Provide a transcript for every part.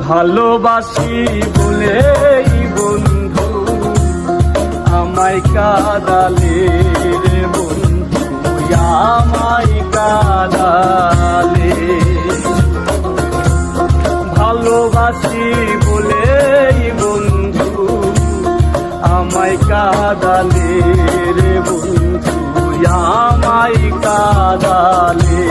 ভালোবাসি বলে বন্ধু, আমায় কাদালে বন্ধু, আমায় কাদালে। ভালোবাসি বলে বন্ধু, আমায় কাদালে রে বন্ধু, আমায় কাদালে।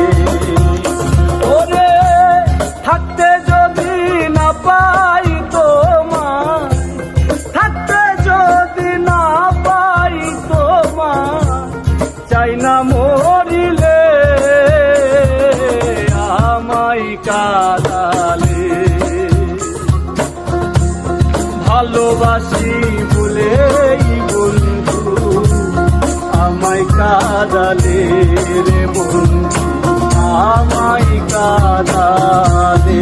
আমায় কাদালে রে বন্ধু আমায় কাদালে।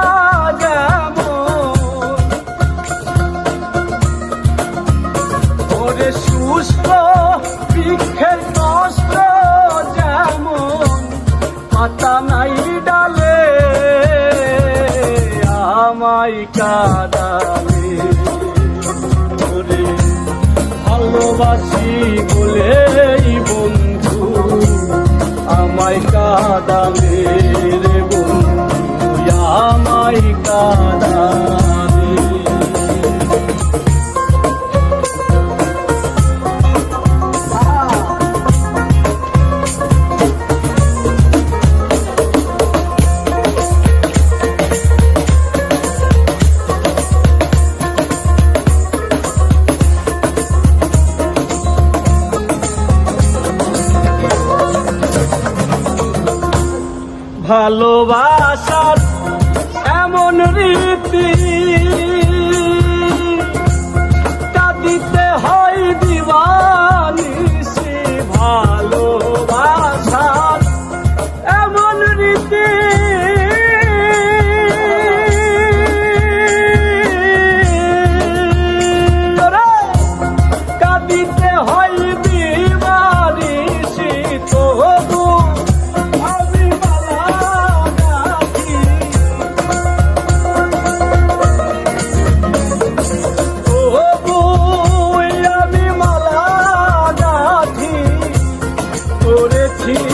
ভালোবাসি বলে বন্ধু আমায় কাদালে রে বন্ধু আমায় কাদালে ভালোবাসার এমন রীতি Cheers.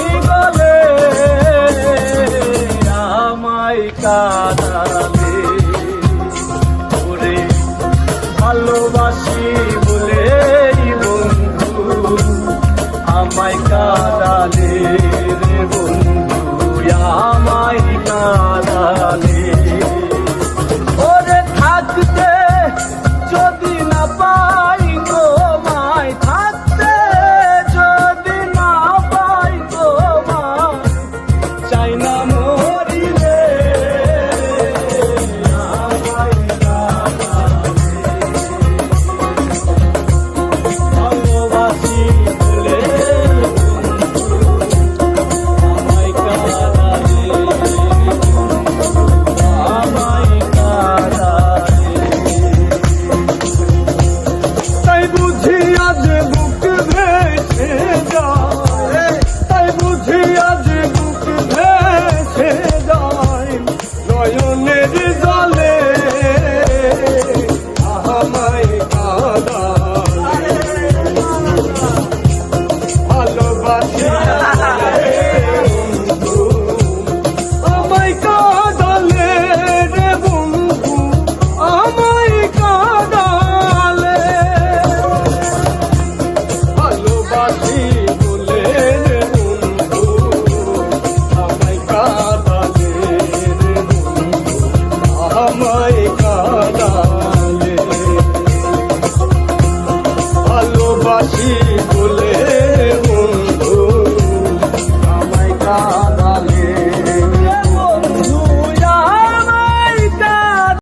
是